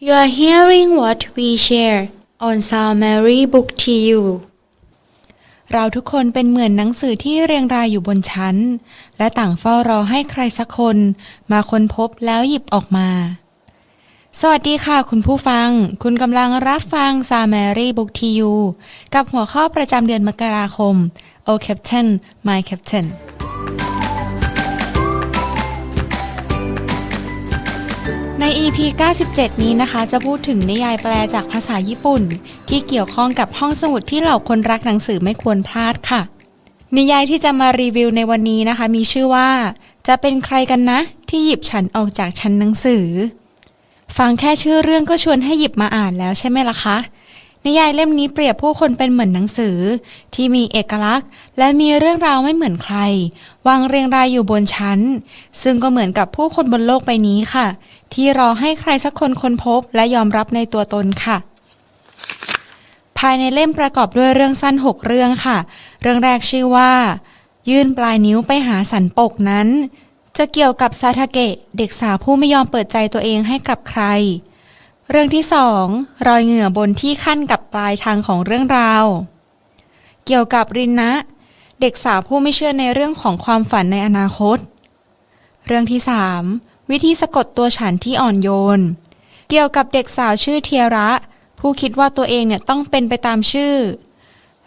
You are hearing what we share on Sound Mary Book to You เราทุกคนเป็นเหมือนหนังสือที่เรียงรายอยู่บนชั้น และต่างเฝ้ารอให้ใครสักคนมาค้นพบแล้วหยิบออกมา สวัสดีค่ะคุณผู้ฟัง คุณกำลังรับฟัง s a m a r y Book to You กับหัวข้อประจำเดือนมกราคม Oh Captain My Captain ใน EP 97 นี้นะคะ จะพูดถึงนิยายแปลจากภาษาญี่ปุ่น ที่เกี่ยวข้องกับห้องสมุดที่เหล่าคนรักหนังสือไม่ควรพลาดค่ะ นิยายที่จะมารีวิวในวันนี้นะคะ มีชื่อว่า จะเป็นใครกันนะ ที่หยิบฉันออกจากชั้นหนังสือ ฟังแค่ชื่อเรื่องก็ชวนให้หยิบมาอ่านแล้วใช่ไหมล่ะคะ นิยายเล่มนี้เปรียบผู้คนเป็นเหมือนหนังสือ ที่มีเอกลักษณ์ และมีเรื่องราวไม่เหมือนใคร วางเรียงรายอยู่บนชั้น ซึ่งก็เหมือนกับผู้คนบนโลกใบนี้ค่ะ ที่รอให้ใครสักคนค้นพบและยอมรับในตัวตนค่ะ ภายในเล่มประกอบด้วยเรื่องสั้น 6 เรื่องค่ะ เรื่องแรกชื่อว่า ยื่นปลายนิ้วไปหาสันปกนั้น จะเกี่ยวกับซาทาเกะเด็กสาวผู้ไม่ยอมเปิดใจตัวเองให้กับใคร เรื่องที่สองรอยเหงื่อบนที่ขั้นกับปลายทางของเรื่องราว เกี่ยวกับรินนะ เด็กสาวผู้ไม่เชื่อในเรื่องของความฝันในอนาคต เรื่องที่สามวิธีสะกดตัวฉันที่อ่อนโยน เกี่ยวกับเด็กสาวชื่อเทียระ ผู้คิดว่าตัวเองเนี่ยต้องเป็นไปตามชื่อ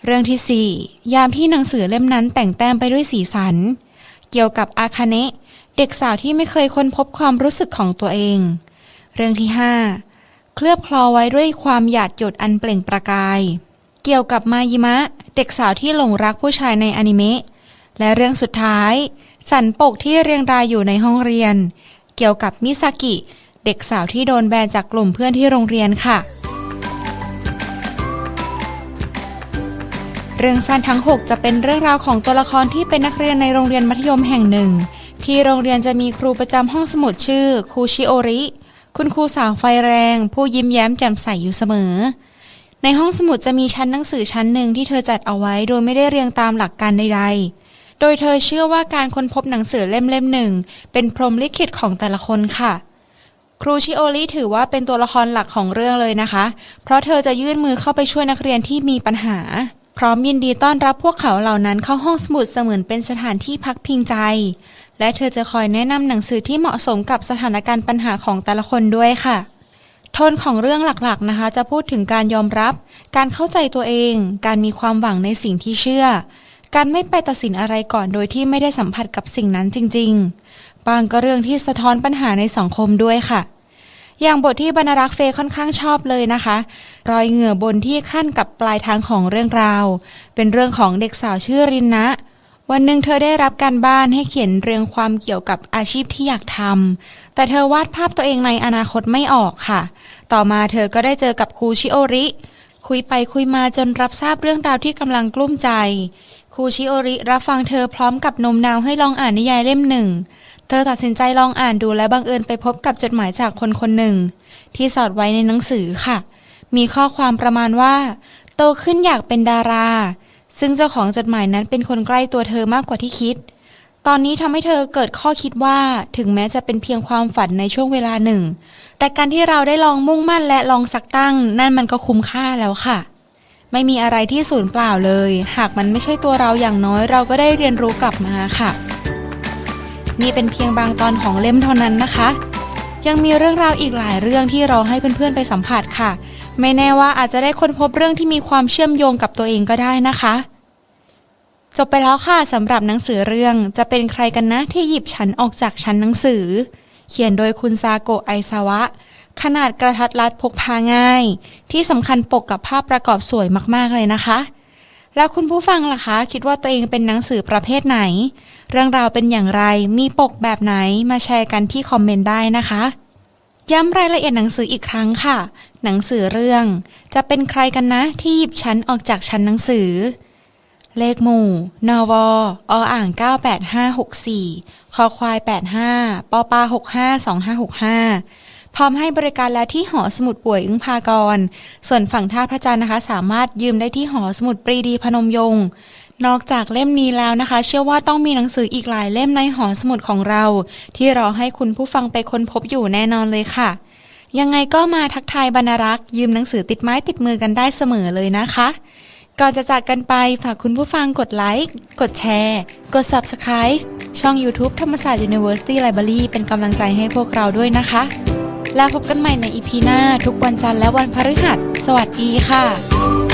เรื่องที่สี่ยามที่หนังสือเล่มนั้นแต่งแต้มไปด้วยสีสัน เกี่ยวกับอาคาเนะเด็กสาวที่ไม่เคยค้นพบความรู้สึกของตัวเอง เรื่องที่ห้า เคลือบคลอไว้ด้วยความหยาดหยดอันเปล่งประกาย เกี่ยวกับมายิมะ เด็กสาวที่หลงรักผู้ชายในอนิเมะ และเรื่องสุดท้าย สันปกที่เรียงรายอยู่ในห้องเรียน เกี่ยวกับมิซากิ เด็กสาวที่โดนแบนจากกลุ่มเพื่อนที่โรงเรียนค่ะ เรื่องสั้นทั้ง 6 จะเป็นเรื่องราวของตัวละครที่เป็นนักเรียนในโรงเรียนมัธยมแห่งหนึ่ง ที่โรงเรียนจะมีครูประจำห้องสมุดชื่อครูชิโอริ คุณครูสาวไฟแรง ผู้ยิ้มแย้มแจ่มใสอยู่เสมอ ในห้องสมุดจะมีชั้นหนังสือชั้นหนึ่งที่เธอจัดเอาไว้โดยไม่ได้เรียงตามหลักการใดๆ โดยเธอเชื่อว่าการค้นพบหนังสือเล่มเล่มหนึ่ง เป็นพรหมลิขิตของแต่ละคนค่ะ ครูชิโอริถือว่าเป็นตัวละครหลักของเรื่องเลยนะคะ เพราะเธอจะยื่นมือเข้าไปช่วยนักเรียนที่มีปัญหา พร้อมยินดีต้อนรับพวกเขาเหล่านั้นเข้าห้องสมุดเสมือนเป็นสถานที่พักพิงใจ และเธอจะคอยแนะนำหนังสือที่เหมาะสมกับสถานการณ์ปัญหาของแต่ละคนด้วยค่ะ โทนของเรื่องหลักๆนะคะ จะพูดถึงการยอมรับ การเข้าใจตัวเอง การมีความหวังในสิ่งที่เชื่อ การไม่ไปตัดสินอะไรก่อนโดยที่ไม่ได้สัมผัสกับสิ่งนั้นจริง ๆ บางก็เรื่องที่สะท้อนปัญหาในสังคมด้วยค่ะ อย่างบทที่บรรรักษ์เฟย์ค่อนข้างชอบเลยนะคะ รอยเหงื่อบนที่ขั้นกับปลายทางของเรื่องราว เป็นเรื่องของเด็กสาวชื่อรินนะ วันหนึ่งเธอได้รับการบ้านให้เขียนเรียงความเกี่ยวกับอาชีพที่อยากทำแต่เธอวาดภาพตัวเองในอนาคตไม่ออกค่ะ ต่อมาเธอก็ได้เจอกับครูชิโอริ คุยไปคุยมาจนรับทราบเรื่องราวที่กำลังกลุ้มใจครูชิโอริรับฟังเธอพร้อมกับนมนาวให้ลองอ่านนิยายเล่มหนึ่ง เธอตัดสินใจลองอ่านดูและบังเอิญไปพบกับจดหมายจากคนคนหนึ่ง ที่สอดไว้ในหนังสือค่ะ มีข้อความประมาณว่า โตขึ้นอยากเป็นดารา ซึ่งเจ้าของจดหมายนั้นเป็นคนใกล้ตัวเธอมากกว่าที่คิด ตอนนี้ทำให้เธอเกิดข้อคิดว่าถึงแม้จะเป็นเพียงความฝันในช่วงเวลาหนึ่ง แต่การที่เราได้ลองมุ่งมั่นและลองสักตั้ง นั่นมันก็คุ้มค่าแล้วค่ะไม่มีอะไรที่สูญเปล่าเลย หากมันไม่ใช่ตัวเราอย่างน้อยเราก็ได้เรียนรู้กลับมาค่ะ นี่เป็นเพียงบางตอนของเล่มเท่านั้นนะคะ ยังมีเรื่องราวอีกหลายเรื่องที่รอให้เพื่อนๆไปสัมผัสค่ะ ไม่แน่ว่าอาจจะได้ค้นพบเรื่องที่มีความเชื่อมโยงกับตัวเองก็ได้นะคะ จบไปแล้วค่ะสำหรับหนังสือเรื่องจะเป็นใครกันนะที่หยิบฉันออกจากชั้นหนังสือ เขียนโดยคุณซาโกะไอซาวะขนาดกระทัดรัดพกพาง่าย ที่สำคัญปกกับภาพประกอบสวยมากๆเลยนะคะ แล้วคุณผู้ฟังล่ะคะ คิดว่าตัวเองเป็นหนังสือประเภทไหน เรื่องราวเป็นอย่างไรมีปกแบบไหนมาแชร์กันที่คอมเมนต์ได้นะคะ ย้ำรายละเอียดหนังสืออีกครั้งค่ะ หนังสือเรื่อง จะเป็นใครกันนะที่หยิบชั้นออกจากชั้นหนังสือ เลขหมู่ นวออ่าง 98564 คอควาย 85 ปปา652565พร้อมให้บริการแล้วที่หอสมุดป่วยอึ้งพากร ส่วนฝั่งท่าพระจันทร์นะคะ สามารถยืมได้ที่หอสมุดปรีดีพนมยงค์ นอกจากเล่มนี้แล้วนะคะ เชื่อว่าต้องมีหนังสืออีกหลายเล่มในหอสมุดของเรา ที่รอให้คุณผู้ฟังไปค้นพบอยู่แน่นอนเลยค่ะ ยังไงก็มาทักทายบรรรักษ์ยืมหนังสือติดไม้ติดมือกันได้เสมอเลยนะคะ ก่อนจะจากกันไปฝากคุณผู้ฟังกดไลค์กดแชร์ กด Subscribe ช่อง YouTube ธรรมศาสตร์ University Library เป็นกำลังใจให้พวกเราด้วยนะคะ แล้วพบกันใหม่ในอีพีหน้าทุกวันจันทร์และวันพฤหัส สวัสดีค่ะ